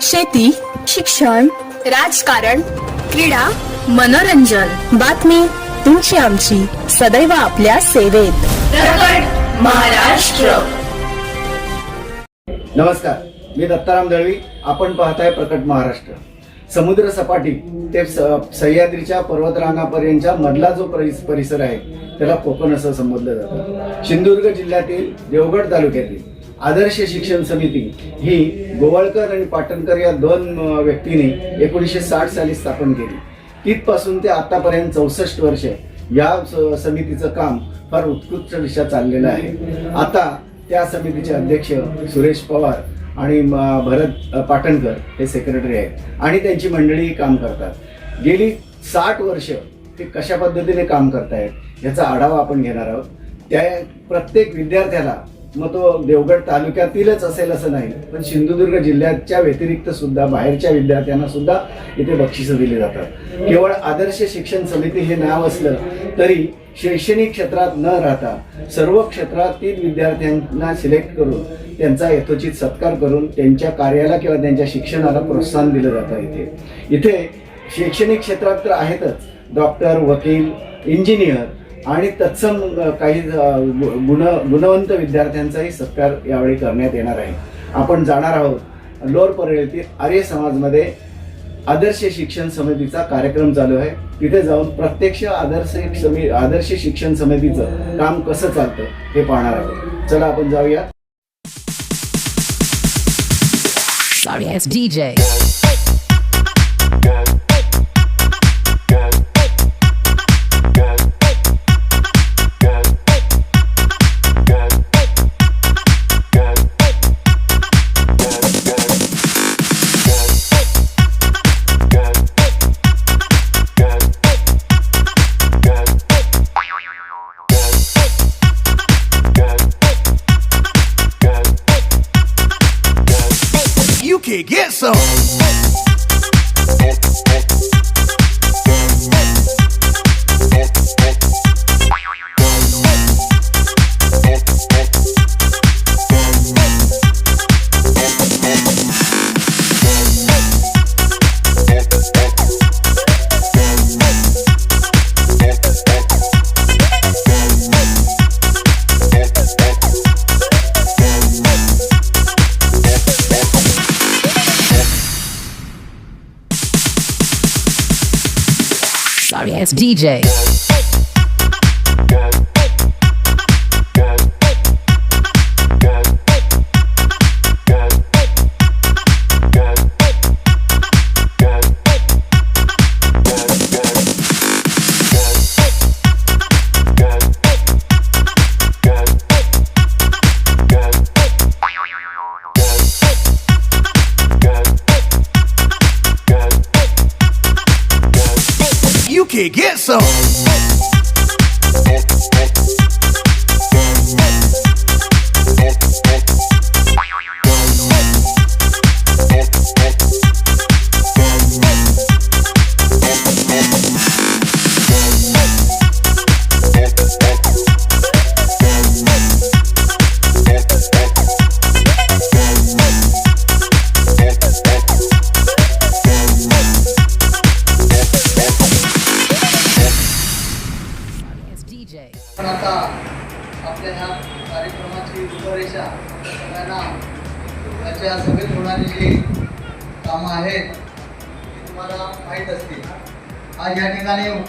शेती शिक्षण राजकारण क्रीडा मनोरंजन. बातमी तुमची आमची. सदैव आपल्या सेवेत. महाराष्ट्र. नमस्कार मी दत्ताराम दळवी. आपण पाहताय प्रकट महाराष्ट्र. समुद्र सपाटी ते सह्याद्रीच्या पर्वतरांगापर्यंतच्या मधला जो परिस- परिसर आहे त्याला कोकण असं संबोधलं जातं. सिंधुदुर्ग जिल्ह्यातील देवगड तालुक्यातील आदर्श शिक्षण समिती ही गोवाळकर आणि पाटणकर या दोन व्यक्तीने व्यक्तींनी एकोणीसशे साठ साली स्थापन केली. तिथपासून ते आतापर्यंत चौसष्ट वर्ष या समितीचं काम फार उत्कृष्ट दिशा चाललेलं आहे. आता त्या समितीचे अध्यक्ष सुरेश पवार आणि भरत पाटणकर हे सेक्रेटरी आहेत आणि त्यांची मंडळी काम करतात. गेली साठ वर्ष ते कशा पद्धतीने काम करतायत याचा आढावा आपण घेणार आहोत. त्या प्रत्येक विद्यार्थ्याला मग तो देवगड तालुक्यातीलच असेल असं नाही. पण सिंधुदुर्ग जिल्ह्याच्या व्यतिरिक्त सुद्धा बाहेरच्या विद्यार्थ्यांना सुद्धा इथे बक्षिसं दिली जातात. केवळ आदर्श शिक्षण समिती हे नाव असलं तरी शैक्षणिक क्षेत्रात न राहता सर्व क्षेत्रातील विद्यार्थ्यांना सिलेक्ट करून त्यांचा यथोचित सत्कार करून त्यांच्या कार्याला किंवा त्यांच्या शिक्षणाला प्रोत्साहन दिलं जातं इथे. इथे शैक्षणिक क्षेत्रात तर आहेतच. डॉक्टर वकील इंजिनियर आणि तत्सम काही गुण गुणवंत विद्यार्थ्यांचाही सत्कार यावेळी करण्यात येणार आहे. आपण जाणार आहोत लोअर परळीतील आर्य समाजमध्ये आदर्श शिक्षण समितीचा कार्यक्रम चालू आहे. तिथे जाऊन प्रत्यक्ष आदर्श समी आदर्श शिक्षण समितीचं काम कसं चालतं हे पाहणार आहोत. चला आपण जाऊया. DJs. Get some.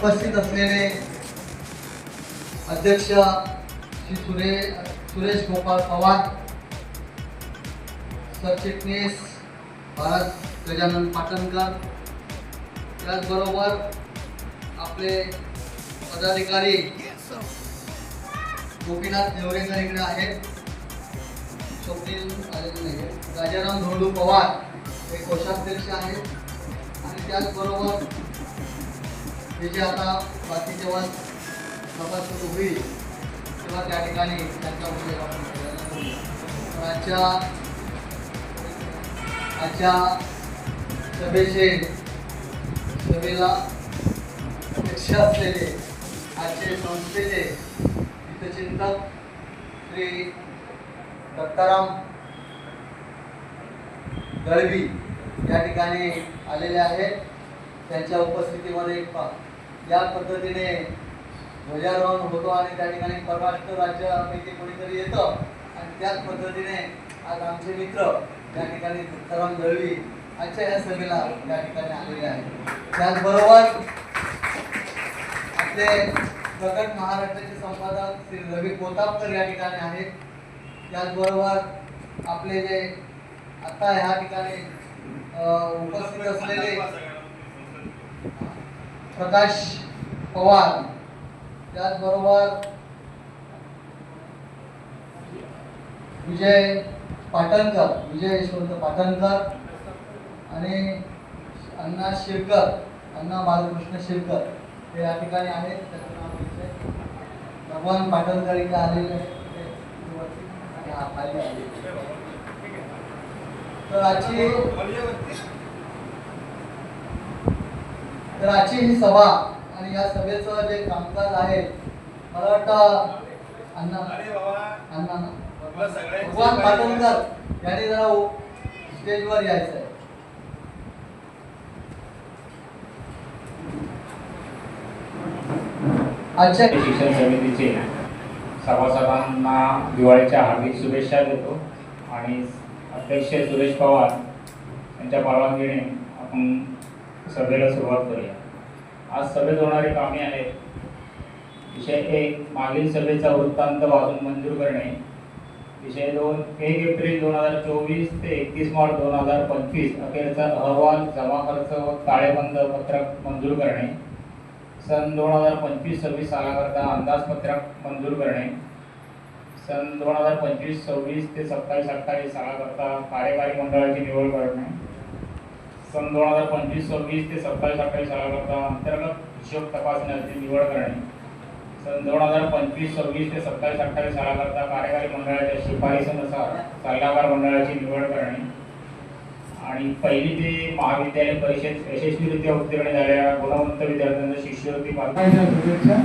उपस्थित असलेले अध्यक्ष श्री सुरे सुरेश गोपाळ पवार सरचिटणीस भारत गजानन पाटणकर. त्याचबरोबर आपले पदाधिकारी गोपीनाथ नेवरेकर इकडे आहेत. स्वप्नील राजाराम धोंडू पवार हे कोषाध्यक्ष आहेत. आणि त्याचबरोबर हे आता बाकी जेव्हा सभा सुरू होईल तेव्हा त्या ठिकाणी त्यांच्यामध्ये आपण आजच्या आजच्या सभेचे सभेला अध्यक्ष असलेले आजचे संस्थेचे हितचिंतक श्री दत्ताराम दळवी या ठिकाणी आलेले आहेत. त्यांच्या उपस्थितीमध्ये पा या पद्धतीने ध्वजारोहण होतो आणि त्या ठिकाणी परराष्ट्र राज्यापैकी कोणीतरी येतं. आणि त्याच पद्धतीने आज आमचे मित्र त्या ठिकाणी तुकाराम दळवी आजच्या या सभेला या ठिकाणी आलेले आहेत. त्याचबरोबर आपले प्रगत महाराष्ट्राचे संपादक श्री रवी कोतापकर या ठिकाणी आहेत. त्याचबरोबर आपले जे आता ह्या ठिकाणी उपस्थित असलेले प्रकाश पवार. त्याचबरोबर विजय पाटणकर विजय यशवंत पाटणकर आणि अण्णा शिरकर अण्णा बालकृष्ण शिरकर हे या ठिकाणी आहेत. त्याचं नाव विजय भगवान पाटणकर इथे आलेले आलेले आहेत. तर आजची तर आजची ही सभा आणि या सभेचं जे कामकाज आहे मला वाटतं अण्णा अण्णा भगवान पाटणकर यांनी जरा स्टेजवर यायचं आहे आजच्या शिक्षण समितीचे सभासदांना दिवाळीच्या हार्दिक शुभेच्छा देतो. आणि अध्यक्ष सुरेश पवार यांच्या परवानगीने आपण सभेला सुरुवात करूया. आज सभेत होणारी कामे आहेत. विषय एक मागील सभेचा वृत्तांत वाचून मंजूर करणे. विषय दोन एक एप्रिल दोन हजार चोवीस ते एकतीस मार्च दोन हजार पंचवीस अखेरचा अहवाल जमा खर्च व ताळेबंद पत्रक मंजूर करणे. सन दोन हजार पंचवीस सव्वीस सालाकरता अंदाजपत्रक मंजूर करणे. सन दोन हजार पंचवीस सव्वीस ते सत्तावीस अठ्ठावीस सालाकरता कार्यकारी मंडळाची निवड करणे. सन दोन हजार पंचवीस सव्वीस ते सत्तावीस अठ्ठावीस सालाकरता अंतर्गत हिशोब तपासण्याची निवड करणे. सन दोन हजार पंचवीस सव्वीस ते सत्तावीस अठ्ठावीस सालाकरता कार्यकारी मंडळाच्या शिफारसीनुसार सल्लागार मंडळाची निवड करणे. आणि पहिली ते महाविद्यालय परीक्षेत यशस्वीरित्या उत्तीर्ण झालेल्या गुणवंत विद्यार्थ्यांना शिष्यवृत्ती पात्र शुभेच्छा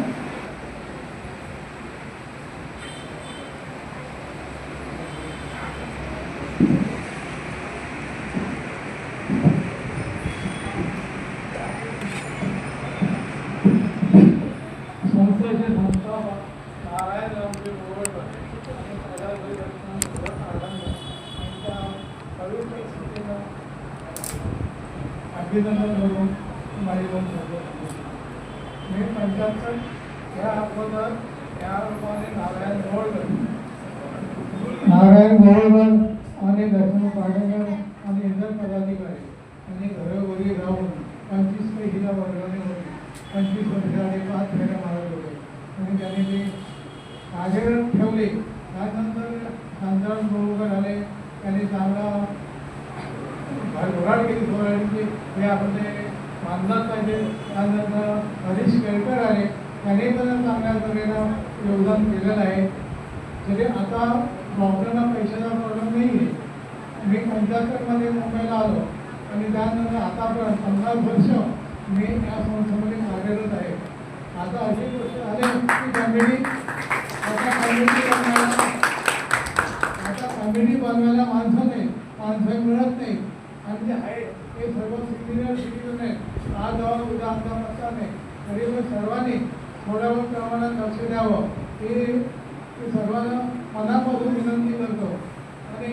संस्थेचे संस्थापक नारायण रामजी गोवळकर आणि पदाधिकारी रत्न सुरत आनंद यांच्या पवित्र स्मृतीला अभिनंदन करून माझी दोन शब्द सांगतो. मी पंच्याहत्तर या अगोदर या रूपाने नारायण गोवळकर नारायण गोवळकर आणि दर्शन पाडकर आणि इतर पदाधिकारी यांनी घरोघरी राहून पंचवीस ते हिला वर्गाने होते पंचवीस वर्ष आणि पाच फेऱ्या मारत होते आणि त्यांनी ते कार्यरत ठेवले त्यानंतर शांताराम गोवळकर आले त्यांनी चांगला घोराड केली घोराडीची हे आपण ते मानलाच पाहिजे त्यानंतर हरीश केळकर आले त्यांनी पण चांगल्या तऱ्हेनं योगदान केलेलं आहे. तरी आता डॉक्टरांना पैशाचा प्रॉब्लेम नाही आहे मी पंच्याहत्तरमध्ये मुंबईला आलो आणि त्यानंतर आतापर्यंत पंधरा वर्ष मी या संस्थेमध्ये कार्यरत आहे. आता अशी गोष्ट झाली की कॉमेडी आता कॉमेडी बनवायला आता कॉमेडी बनवायला माणसं नाही माणसं मिळत नाही. आणि जे आहे ते सर्व सिनियर सिटीजन आहेत. आज जाऊन उद्या आमचा पत्ता नाही. तरी पण सर्वांनी थोड्या बहुत प्रमाणात लक्ष द्यावं. हे मी सर्वांना मनापासून विनंती करतो. आणि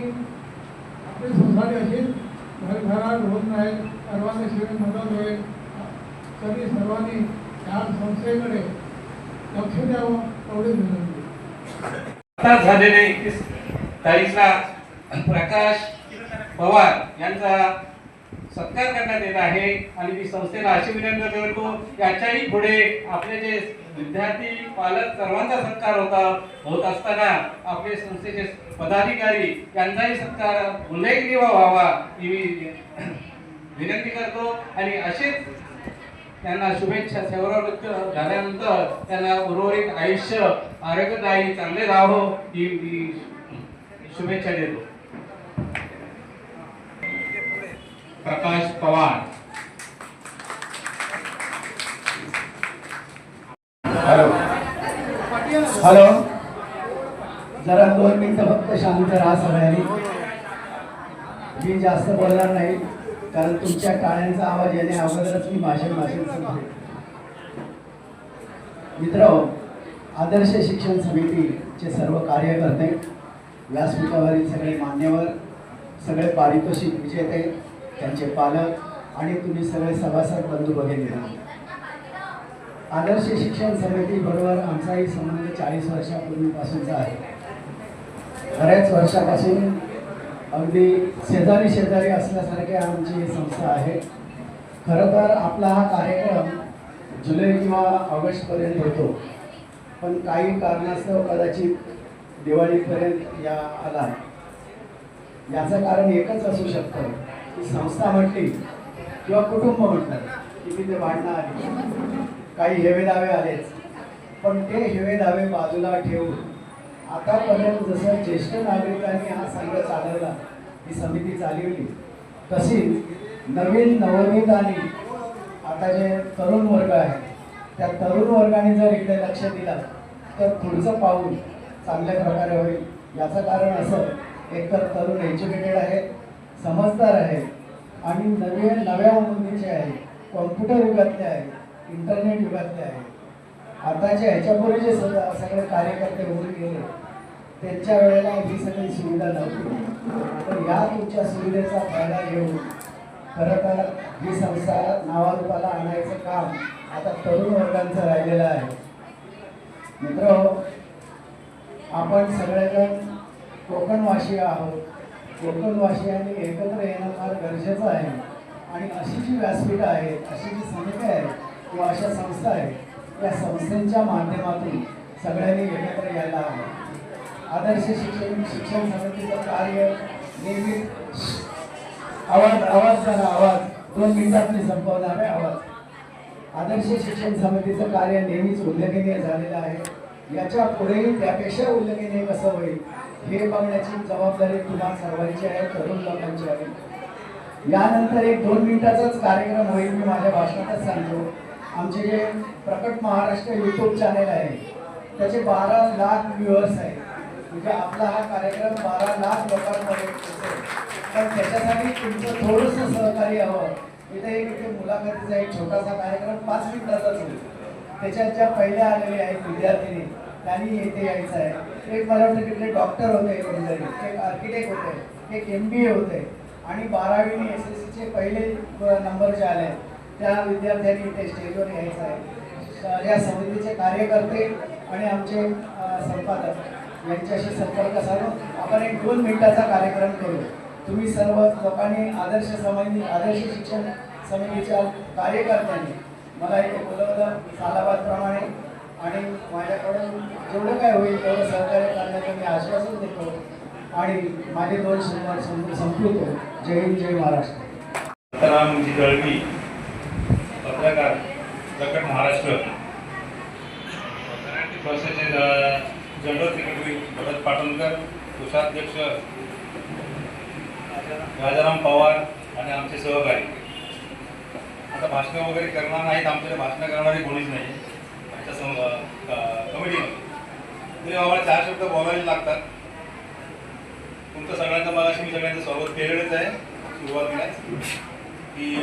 आपली सोसायटी अशीच भरभराट होत राहील सर्वांना शिवाय मदत होईल. तरी सर्वांनी या संस्थेकडे लक्ष द्यावं एवढीच विनंती. आता झालेले एकतीस तारीखला प्रकाश पवार यांचा सत्कार करण्यात येत आहे. आणि मी संस्थेला अशी विनंती करतो याच्याही पुढे आपले जे विद्यार्थी पालक सर्वांचा सत्कार होता. होत असताना आपले संस्थेचे पदाधिकारी यांचाही सत्कार उल्लेखनीय व्हावा ही मी विनंती करतो. आणि असेच त्यांना शुभेच्छा सेवानिवृत्त झाल्यानंतर त्यांना उर्वरित आयुष्य आरोग्यदायी चांगले राहावं ही मी शुभेच्छा देतो. प्रकाश पवार. हॅलो. हॅलो. जरा दोन मिनिटं फक्त शांत राहा सगळ्यांनी. मी जास्त बोलणार नाही कारण तुमच्या टाळ्यांचा आवाज येणे अगोदरच मी भाषण भाषण मित्र आदर्श शिक्षण समितीचे सर्व कार्यकर्ते व्यासपीठावरील सगळे मान्यवर सगळे पारितोषिक विजेते त्यांचे पालक आणि तुम्ही सगळे सभासद बंधू भगिनी. आदर्श शिक्षण समितीबरोबर आमचाही संबंध चाळीस वर्षापूर्वीपासूनचा आहे. बऱ्याच वर्षापासून अगदी शेजारी शेजारी असल्यासारखे आमची ही संस्था आहे. खरं तर आपला हा कार्यक्रम जुलै किंवा ऑगस्टपर्यंत होतो. पण काही कारणास्तव कदाचित दिवाळीपर्यंत या आला. याचं कारण एकच असू शकतं की संस्था म्हटली किंवा कुटुंब म्हटलं की तिथे वाढणार काही हेवे दावे आलेच पण ते हेवे दावे बाजूला ठेवून आतापर्यंत जसं ज्येष्ठ नागरिकांनी हा संघ चालवला ही समिती चालवली तशीच नवीन नवोदित आणि आता जे तरुण वर्ग आहे त्या तरुण वर्गाने जर इकडे लक्ष दिलं तर पुढचं पाऊल चांगल्या प्रकारे होईल. याचं कारण असं एकतर तरुण एज्युकेटेड आहेत समजदार आहेत आणि नवे नव्या मुलीचे आहेत कॉम्प्युटर युगातले आहेत इंटरनेट युगातले आहे. आताच्या ह्याच्यापूर्वी जे सगळे कार्यकर्ते होऊन गेले त्यांच्या वेळेला ही सगळी सुविधा नव्हती. तर या तुमच्या सुविधेचा फायदा घेऊन खरं तर ही संस्था नावारूपाला आणायचं काम आता तरुण वर्गांचं राहिलेलं आहे. मित्र आपण सगळेजण कोकणवासी आहोत. कोकणवासियांनी एकत्र येणं फार गरजेचं आहे. आणि अशी जी व्यासपीठं आहेत अशी जी समिती आहे किंवा अशा संस्था आहेत या संस्थांच्या माध्यमातून सगळ्यांनी एकत्र यायला हवं. आदर्श शिक्षण शिक्षण समितीचं कार्य नेहमी आवाज आवाज झाला आवाज. दोन मिनिटात संपवणार आहे आवाज. आदर्श शिक्षण समितीचं कार्य नेहमीच उल्लेखनीय झालेलं आहे. याच्या पुढेही त्यापेक्षा उल्लेखनीय कसं होईल हे बघण्याची जबाबदारी तुम्हा सर्वांची आहे तरुण लोकांची आहे. यानंतर एक दोन मिनिटाचाच कार्यक्रम होईल मी माझ्या भाषणातच सांगतो. आमचे जे प्रकट महाराष्ट्र यूट्यूब चॅनेल आहे त्याचे बारा लाख व्ह्युअर्स आहेत म्हणजे आपला हा कार्यक्रम बारा लाख लोकांमध्ये पण त्याच्यासाठी तुमचं थोडंसं सहकार्य हवं. इथे एक इथे मुलाखतीचा एक छोटासा कार्यक्रम पाच मिनिटाचाच होईल. त्याच्यात ज्या पहिल्या आलेल्या आहेत विद्यार्थिनी त्यांनी येथे यायचं आहे. एक मला वाटतं तिकडे डॉक्टर होते कोणीतरी एक आर्किटेक्ट होते एक एम बी ए होते. आणि बारावीने एस एस सीचे पहिले नंबर जे आले त्या विद्यार्थ्यांनी ते स्टेजवर यायचं आहे. या समितीचे कार्यकर्ते आणि आमचे संपादक यांच्याशी संपर्क साधून आपण एक दोन मिनिटाचा कार्यक्रम करू. तुम्ही सर्व लोकांनी आदर्श समिती आदर्श शिक्षण समितीच्या कार्यकर्त्यांनी मला इथे बोलवलं सालाबादप्रमाणे आणि माझ्याकडून जेवढं काय होईल तेवढं सहकार्य करण्याचं मी आश्वासन देतो आणि माझे दोन संवाद संपवतो. जय हिंद जय महाराष्ट्र. दळवी पत्रकार प्रकट महाराष्ट्र. पक्षाचे जनरल सेक्रेटरी भरत पाटणकर कोषाध्यक्ष राजाराम पवार आणि आमचे सहकारी. आता भाषणं वगैरे करणार नाहीत आमच्याकडे भाषणं करणारे कोणीच नाही. आमच्या सम कमिटीमध्ये तरी आम्हाला चार शब्द बोलायला लागतात. तुमचं सगळ्यांचं मगाशी मी सगळ्यांचं स्वागत केलेलंच आहे. सुरुवातीला की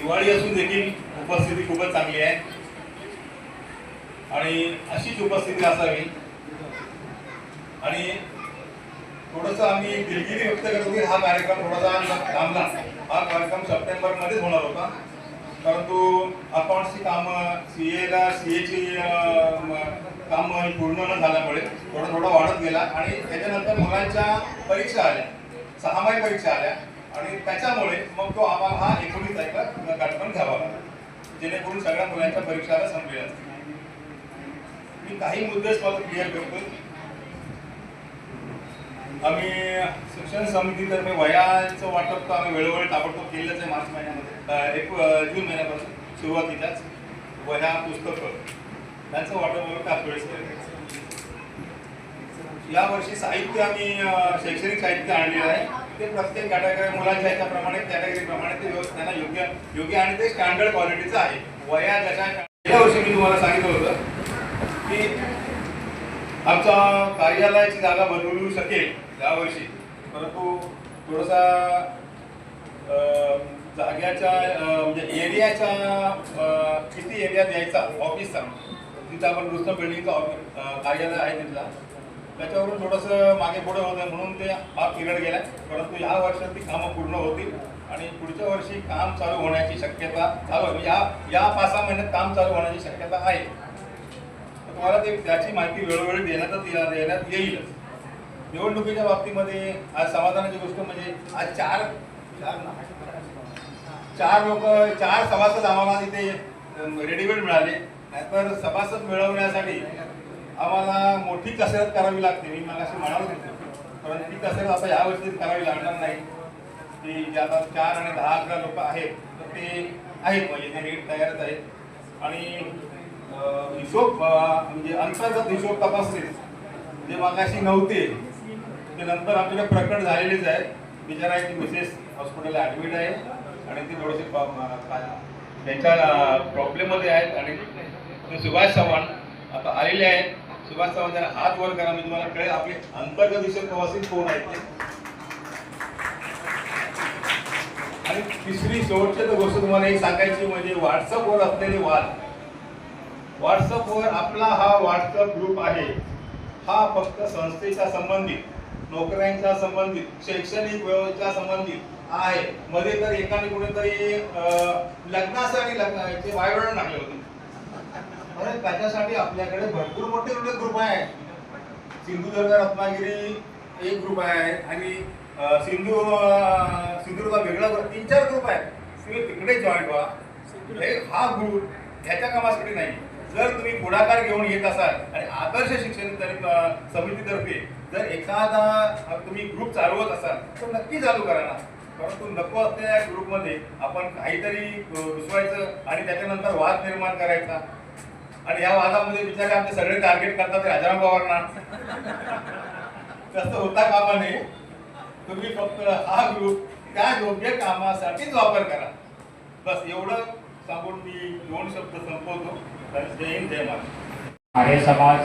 दिवाळी असून देखील उपस्थिती खूपच चांगली आहे. आणि अशीच उपस्थिती असावी. आणि थोडंसं आम्ही दिलगिरी व्यक्त करतो की हा कार्यक्रम थोडासा थांबला. हा कार्यक्रम सप्टेंबरमध्येच होणार होता. परंतु अकाउंटची कामं सी एला सी एची कामं पूर्ण न झाल्यामुळे थोडा थोडा वाढत गेला. आणि त्याच्यानंतर मुलांच्या परीक्षा आल्या. सहामाही परीक्षा आल्या. आणि त्याच्यामुळे मग तो आम्हाला हा एकोणीस तारखेला कार्यक्रम घ्यावा लागला. जेणेकरून सगळ्या मुलांच्या परीक्षाला संपलेल्या असतील मी काही मुद्देच मला क्लिअर करतो. आम्ही शिक्षण समितीतर्फे वयाचं वाटप तर आम्ही वेळोवेळी ताबडतोब केलंच आहे मार्च महिन्यामध्ये. एक जून महिन्यापासून सुरुवातीलाच वह्या पुस्तकं त्यांचं वाटप त्याच वेळेस केलं. यावर्षी साहित्य आम्ही शैक्षणिक साहित्य आणलेलं आहे. ते प्रत्येक कॅटेगरी मुलांच्या ह्याच्याप्रमाणे कॅटेगरीप्रमाणे ते व्यवस्थित त्यांना योग्य योग्य आणि ते स्टँडर्ड क्वालिटीचं आहे. वया जशा गेल्या वर्षी मी तुम्हाला सांगितलं होतं की आमचा कार्यालयाची जागा बदलू शकेल यावर्षी परंतु थोडासा अं, जाग्याच्या म्हणजे एरियाच्या किती एरिया द्यायचा? ऑफिसचा. तिथं आपण दुसरं बिल्डिंगचा ऑफिस कार्यालय आहे तिथला. त्याच्यावरून थोडंसं मागे पुढे होतं म्हणून ते हा पिरियड गेला परंतु ह्या वर्षात ती कामं पूर्ण होतील आणि पुढच्या वर्षी काम चालू होण्याची शक्यता चालू म्हणजे या या पाच सहा महिन्यात काम चालू होण्याची शक्यता आहे. तुम्हाला ते त्याची माहिती वेळोवेळी देण्यातच देण्यात येईलच निवडणुकीच्या बाबतीमध्ये आज समाधानाची गोष्ट म्हणजे आज चार चार चार लोक चार सभासद आम्हाला तिथे रेडीमेड मिळाले. नाहीतर सभासद मिळवण्यासाठी आम्हाला मोठी कसरत करावी लागते. मी मला असे म्हणाल परंतु ती कसरत आता यावर्षी करावी लागणार नाही. की जे आता चार आणि दहा अकरा लोक आहेत तर ते आहेत. म्हणजे ते रेट तयारच आहेत. आणि हिशोब म्हणजे अंतर्गत हिशोब तपासले. जे मागाशी नव्हते. ते नंतर आमच्याकडे प्रकट झालेलेच आहे. बिचारा एक मिसेस हॉस्पिटलला ॲडमिट आहे. आणि ते थोडेसे त्यांच्या प्रॉब्लेममध्ये आहेत. आणि सुभाष चव्हाण आता आलेले आहेत. सुभाष चव्हाण जरा हात वर करा मी तुम्हाला कळेल आपले अंतर्गत विषय प्रवासी कोण आहेत आणि तिसरी शेवटची गोष्ट तुम्हाला एक सांगायची म्हणजे व्हॉट्सअपवर असलेले वाद. व्हॉट्सअपवर आपला हा व्हॉट्सअप ग्रुप आहे हा फक्त संस्थेच्या संबंधित नोकऱ्यांच्या संबंधित शैक्षणिक व्यवस्थेच्या संबंधित आहे. मध्ये तर एकाने कुणीतरी अं, लग्नासाठी लग्नाचे बायोडाटा टाकले होते. अरे त्याच्यासाठी आपल्याकडे भरपूर मोठे मोठे ग्रुप आहे सिंधुदुर्ग रत्नागिरी एक ग्रुप आहे आणि सिंधु सिंधू सिंधुदुर्ग वेगळा ग्रुप तीन चार ग्रुप आहेत. तुम्ही तिकडे जॉईन व्हा. हे हा ग्रुप ह्याच्या कामासाठी नाही. जर तुम्ही पुढाकार घेऊन येत असाल आणि आदर्श शिक्षण तरी- समितीतर्फे जर एखादा तुम्ही ग्रुप चालवत असाल तर नक्की चालू करा ना. परंतु नको असलेल्या ग्रुपमध्ये आपण काहीतरी घुसवायचं आणि त्याच्यानंतर वाद निर्माण करायचा. आणि या वादामध्ये बिचारे आमचे सगळे टार्गेट करतात राजाराम पवारांना. तसं होता कामा नये. तुम्ही फक्त हा ग्रुप त्या योग्य कामासाठीच वापर करा. बस एवढं सांगून मी दोन शब्द संपवतो. तर जय हिंद जय महाराष्ट्र. आर्य समाज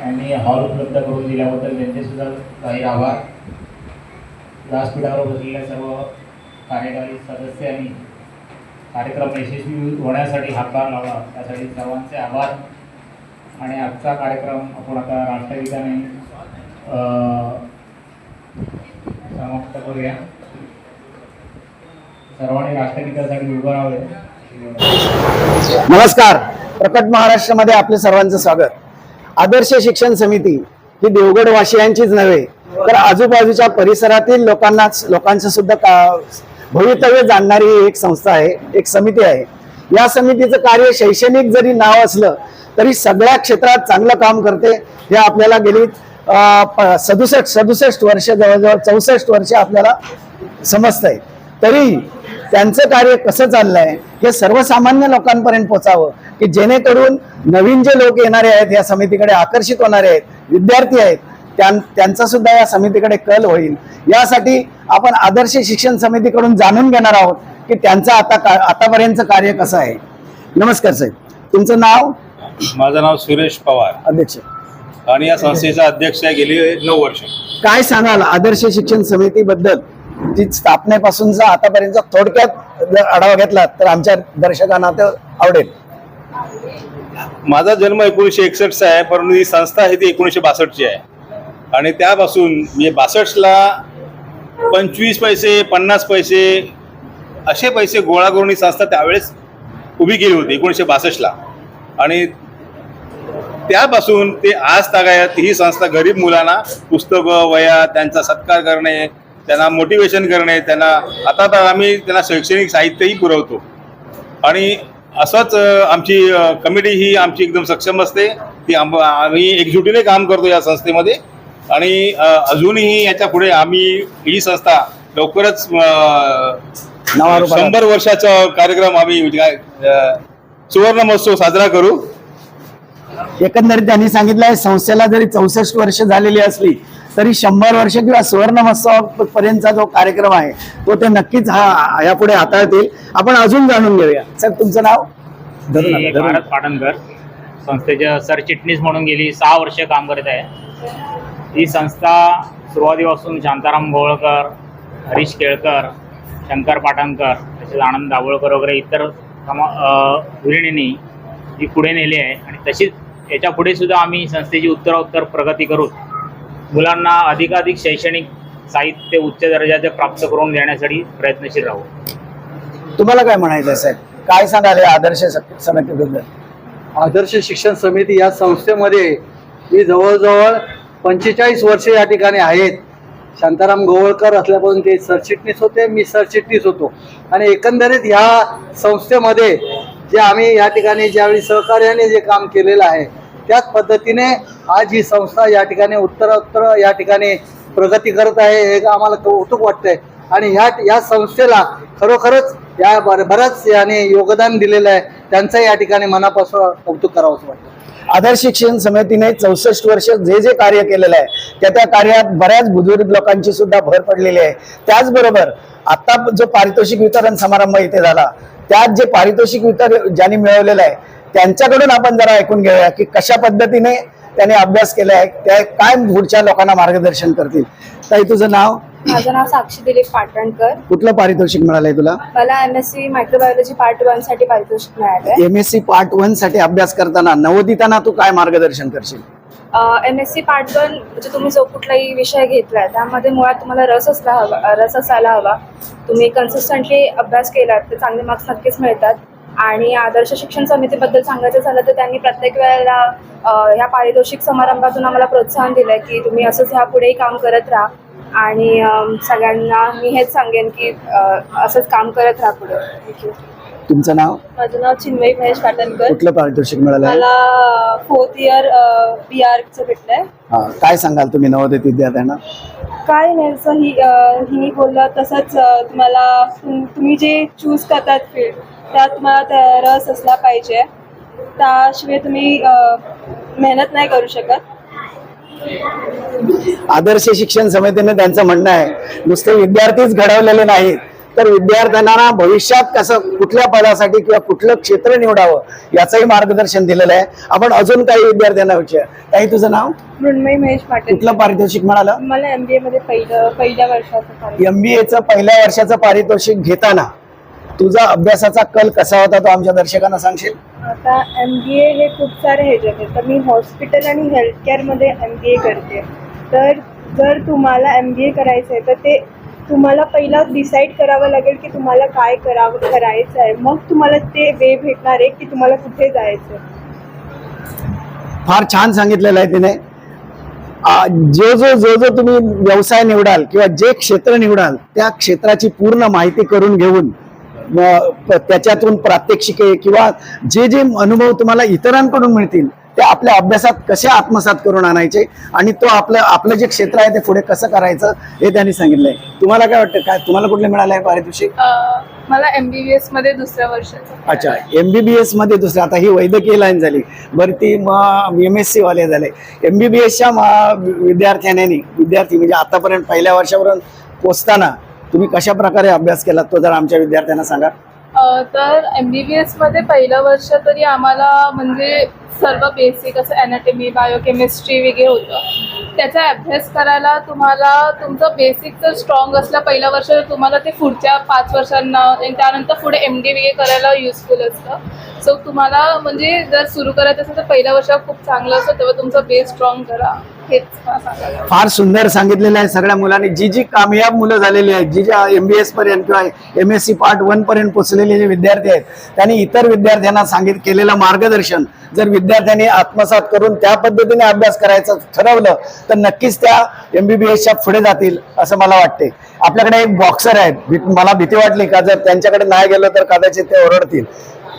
यांनी हॉल उपलब्ध करून दिल्याबद्दल त्यांचे सुद्धा काही आभार. व्यासपीठावर बसलेल्या सर्व कार्यकारी सदस्यांनी कार्यक्रम यशस्वी होण्यासाठी हातभार लावला त्यासाठी सर्वांचे आभार. आणि आजचा कार्यक्रम आपण आता राष्ट्रगीताने समाप्त करूया. सर्वांनी राष्ट्रगीतासाठी उभं राहावे. नमस्कार. प्रकट महाराष्ट्रामध्ये आपले सर्वांचं स्वागत. आदर्श शिक्षण समिती ही देवगड वासियांचीच नव्हे तर आजूबाजूच्या परिसरातील लोकांनाच लोकांचं सुद्धा का भवितव्य जाणणारी ही एक संस्था आहे एक समिती आहे. या समितीचं कार्य शैक्षणिक जरी नाव असलं तरी सगळ्या क्षेत्रात चांगलं काम करते हे आपल्याला गेली सदुसष्ट सदुसष्ट वर्ष जवळजवळ चौसष्ट वर्ष आपल्याला समजतंय. तरी त्यांचं कार्य कसं चाललंय हे सर्वसामान्य लोकांपर्यंत पोचावं की जेणेकरून नवीन जे लोक येणारे आहेत या समितीकडे आकर्षित होणारे आहेत विद्यार्थी आहेत त्यांचा सुद्धा या समितीकडे कल होईल. यासाठी आपण आदर्श शिक्षण समितीकडून जाणून घेणार आहोत की त्यांचं आता का आतापर्यंतचं कार्य कसं आहे. नमस्कार साहेब. तुमचं नाव? माझं नाव सुरेश पवार. अध्यक्ष. आणि या संस्थेचा अध्यक्ष आहे गेली नऊ वर्ष. काय सांगाल आदर्श शिक्षण समितीबद्दल? ती स्थापनेपासूनचा आतापर्यंत थोडक्यात जर आढावा घेतला तर आमच्या दर्शकांना ते आवडेल. माझा जन्म एकोणीसशे एकसष्टचा आहे परंतु ही संस्था आहे ती एकोणीसशे बासष्टची आहे. आणि त्यापासून म्हणजे बासष्टला पंचवीस पैसे पन्नास पैसे असे पैसे गोळा करून ही संस्था त्यावेळेस उभी केली होती एकोणीसशे बासष्टला. आणि त्यापासून ते आज तागायत ही संस्था गरीब मुलांना पुस्तकं वया त्यांचा सत्कार करणे त्यांना मोटिवेशन करणे त्यांना आता तर आम्ही त्यांना शैक्षणिक साहित्यही पुरवतो. आणि असंच आमची कमिटी ही आमची एकदम सक्षम असते. ती आम आम्ही एकजुटीने काम करतो या संस्थेमध्ये. आणि अजूनही याच्यापुढे आम्ही ही संस्था लवकरच शंभर वर्षाचा कार्यक्रम आम्ही म्हणजे सुवर्ण महोत्सव साजरा करू. एकंदरीत त्यांनी सांगितलंय संस्थेला जरी चौसष्ट वर्ष झालेली असली तरी शंभर वर्ष किंवा सुवर्ण महोत्सव पर्यंतचा जो कार्यक्रम आहे तो ते नक्कीच हा यापुढे हाताळतील. आपण अजून जाणून घेऊया. सर तुमचं नाव? भारत पाटणकर संस्थेचे सरचिटणीस म्हणून गेली सहा वर्ष काम करत आहे. ही संस्था सुरुवातीपासून शांताराम गोवळकर हरीश केळकर शंकर पाटणकर तसेच आनंद दाभोळकर वगैरे इतर समा अ, गृहिणींनी ही पुढे नेली आहे. आणि तशीच याच्यापुढे सुद्धा आम्ही संस्थेची उत्तरोत्तर प्रगती करून मुलांना अधिकाधिक शैक्षणिक साहित्य उच्च दर्जाचे प्राप्त करून देण्यासाठी प्रयत्नशील राहू. तुम्हाला काय म्हणायचं आहे साहेब? काय सांगाल आदर्श समितीबद्दल? आदर्श शिक्षण समिती या संस्थेमध्ये मी जवळजवळ पंचेचाळीस वर्षे या ठिकाणी आहेत. शांताराम गोवळकर असल्यापासून ते सरचिटणीस होते मी सरचिटणीस होतो. आणि एकंदरीत ह्या संस्थेमध्ये जे आम्ही या ठिकाणी ज्यावेळी सहकार्याने जे काम केलेलं आहे त्याच पद्धतीने आज ही संस्था या ठिकाणी उत्तरोत्तर या ठिकाणी प्रगती करत आहे हे आम्हाला कौतुक वाटतंय. आणि ह्या या संस्थेला खरोखरच या बऱ्याच याने योगदान दिलेलं आहे. त्यांचं या ठिकाणी मनापासून कौतुक करावंच वाटतं आदर्श शिक्षण समितीने चौसष्ट वर्ष जे जे कार्य केलेलं आहे त्या त्या कार्यात बऱ्याच बुजुर्ग लोकांची सुद्धा भर पडलेली आहे. त्याचबरोबर आता जो पारितोषिक वितरण समारंभ इथे झाला त्यात जे पारितोषिक वितरण ज्यांनी मिळवलेलं आहे त्यांच्याकडून आपण जरा ऐकून घेऊया की कशा पद्धतीने त्याने अभ्यास केला आहे त्या काय पुढच्या लोकांना मार्गदर्शन करतील. ताई तुझं नाव? माझं नाव साक्षी दिलीप पाटणकर. कुठलं पारितोषिक मिळालंय तुला? मला M S C microbiology part वनसाठी पारितोषिक मिळालंय. एम एस सी पार्ट वनसाठी अभ्यास करताना नवोदितांना तू काय मार्गदर्शन करशील? M S C part one म्हणजे तुम्ही जो कुठलाही विषय घेतलाय त्यामध्ये मुळात तुम्हाला रस असला हवा रस असायला हवा. तुम्ही कन्सिस्टंटली अभ्यास केलात तर चांगले मार्क्स नक्कीच मिळतात. आणि आदर्श शिक्षण समितीबद्दल सांगायचं झालं तर त्यांनी प्रत्येक वेळेला ह्या पारितोषिक समारंभातून आम्हाला प्रोत्साहन दिलंय की तुम्ही असंच ह्या पुढेही काम करत राहा. आणि सगळ्यांना मी हेच सांगेन की असंच काम करत राहा पुढे. थँक्यू तुमचं नाव? माझं नाव चिन्मयी महेश पाटणकर. कुठलं पारितोषिक मिळालं आहे मला फोर्थ इयर बी आरचं भेटलंय. हा काय सांगाल तुम्ही नवोदित विद्यार्थ्यांना? काय नाही ही अं, हिनी बोललं तसंच अं, तुम्हाला तुम- तुम्ही जे चूज करतात फील्ड त्यात तुम्हाला त्या रस असला पाहिजे. त्याशिवाय तुम्ही अं, मेहनत नाही करू शकत. आदर्श शिक्षण समितीने त्यांचं म्हणणं आहे नुसते विद्यार्थीच घडवलेले नाहीत. तर विद्यार्थ्यांना भविष्यात कसं कुठल्या पदासाठी किंवा कुठलं क्षेत्र निवडावं याचंही मार्गदर्शन दिलेलं आहे. आपण अजून काही विद्यार्थ्यांना विचार. काही तुझं नाव? मृण्मयी महेश पाटील. कुठलं पारितोषिक मिळालं मला एम बी मध्ये पहिलं पहिल्या वर्षाचं पाहिजे एम बी एचं पहिल्या वर्षाचं पारितोषिक घेताना तुझा अभ्यासाचा कल कसा होता तो आमच्या दर्शकांना सांगशील? आता एम बी ए हे खूप सारे ह्याच्यात आहे तर मी हॉस्पिटल आणि हेल्थकेअरमध्ये एम बी ए करते. तर जर तुम्हाला एम बी ए करायचं आहे तर ते तुम्हाला पहिला डिसाईड करावं लागेल की तुम्हाला काय करावं करायचं आहे मग तुम्हाला ते वे भेटणार आहे की तुम्हाला कुठे जायचं फार छान सांगितलेलं आहे तिने. आ, जो जो जो जो तुम्ही व्यवसाय निवडाल किंवा जे क्षेत्र निवडाल त्या क्षेत्राची पूर्ण माहिती करून घेऊन त्याच्यातून प्रात्यक्षिके किंवा जे जे अनुभव तुम्हाला इतरांकडून मिळतील ते आपल्या अभ्यासात कसे आत्मसात करून आणायचे आणि तो आपलं आपलं जे क्षेत्र आहे ते पुढे कसं करायचं हे त्यांनी सांगितलंय. तुम्हाला काय वाटतं? काय तुम्हाला कुठले मिळालं आहे पारितोषिक मला एम बी बी एसमध्ये दुसऱ्या वर्षाचं अच्छा एमबीबीएसमध्ये दुसरं आता ही वैद्यकीय लाईन झाली. बरं ती मग एम एस सी वाले झाले. एमबीबीएसच्या विद्यार्थ्यांनी विद्यार्थी म्हणजे आतापर्यंत पहिल्या वर्षापर्यंत पोचताना तुम्ही कशा प्रकारे अभ्यास केला तो जर आमच्या विद्यार्थ्यांना सांगा. तर एम बी बी एसमध्ये पहिलं वर्ष तरी आम्हाला म्हणजे सर्व बेसिक असं अॅनाटमी बायोकेमिस्ट्री वगैरे होतं. त्याचा अभ्यास करायला तुम्हाला तुमचं बेसिक जर स्ट्रॉंग असलं पहिलं वर्ष तर तुम्हाला ते पुढच्या पाच वर्षांना आणि त्यानंतर पुढे एम डी वगैरे करायला युजफुल असतं. सो तुम्हाला म्हणजे जर सुरू करायचं असेल तर पहिल्या वर्ष खूप चांगलं असतं तेव्हा तुमचं बेस स्ट्रॉंग करा. फार सुंदर सांगितलेलं आहे सगळ्या मुलांनी. जी जी कामयाब मुलं झालेली आहेत जी ज्या एम बी एस पर्यंत किंवा M S C part one पर्यंत पोचलेले जे विद्यार्थी आहेत त्यांनी इतर विद्यार्थ्यांना सांगित केलेलं मार्गदर्शन जर विद्यार्थ्यांनी आत्मसात करून त्या पद्धतीने अभ्यास करायचं ठरवलं तर नक्कीच त्या एम बी बी एसच्या पुढे जातील असं मला वाटते. आपल्याकडे एक बॉक्सर आहेत. भी- मला भीती वाटली का जर त्यांच्याकडे नाही गेलं तर कदाचित ते ओरडतील.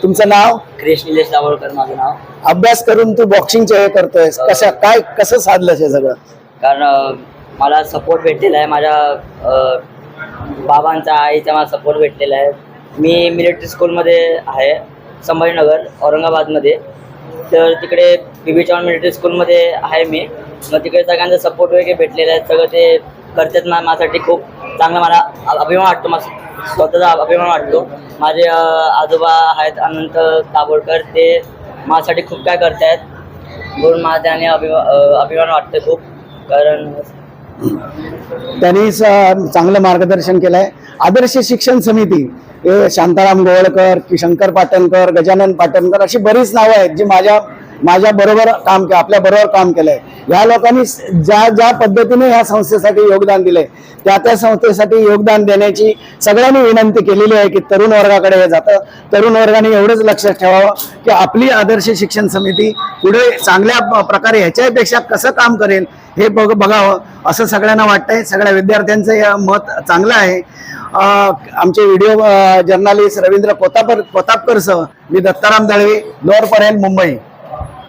तुमचं नाव? क्रिश निलेश दाभोळकर माझं नाव. अभ्यास करून तू बॉक्सिंगचे हे करतोय कशा काय कसं साधलं हे सगळं? कारण मला सपोर्ट भेटलेला आहे. माझ्या बाबांचा आईचा मला सपोर्ट भेटलेला आहे. मी मिलिटरी स्कूलमध्ये आहे संभाजीनगर औरंगाबादमध्ये. तर तिकडे बी बी चव्हाण मिलिटरी स्कूलमध्ये आहे मी. मग तिकडे सगळ्यांचा सपोर्ट वगैरे भेटलेला आहे. सगळं ते करतात ना माझ्यासाठी खूप चांगला. मला अभिमान वाटतो माझा स्वतःचा अभिमान वाटतो. माझे आजोबा आहेत अनंत दाभोळकर ते माझ्यासाठी खूप काय करतायत म्हणून माझ्या त्याने अभिमा अभिमान वाटतं खूप कारण त्यांनी स- चांगलं मार्गदर्शन केलं आहे आदर्श शिक्षण समिती हे शांताराम गोवळकर की शंकर पाटणकर गजानन पाटणकर अशी बरीच नावं आहेत जी माझ्या माझ्या बरोबर काम के आपल्या बरोबर काम केलंय. या लोकांनी ज्या ज्या पद्धतीने ह्या संस्थेसाठी योगदान दिले त्या त्या संस्थेसाठी योगदान देण्याची सगळ्यांनी विनंती केलेली आहे की तरुण वर्गाकडे हे जातं. तरुण वर्गाने एवढंच लक्षात ठेवावं की आपली आदर्श शिक्षण समिती पुढे चांगल्या प्रकारे ह्याच्यापेक्षा कसं काम करेल हे बघ बघावं. असं सगळ्यांना वाटतंय. सगळ्या विद्यार्थ्यांचं या मत चांगलं आहे. आमचे व्हिडिओ जर्नालिस्ट रवींद्र कोतापर कोतापकर सह मी दत्ताराम दळवे लोअर परेल मुंबई.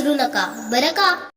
विसरू नका. बरं का?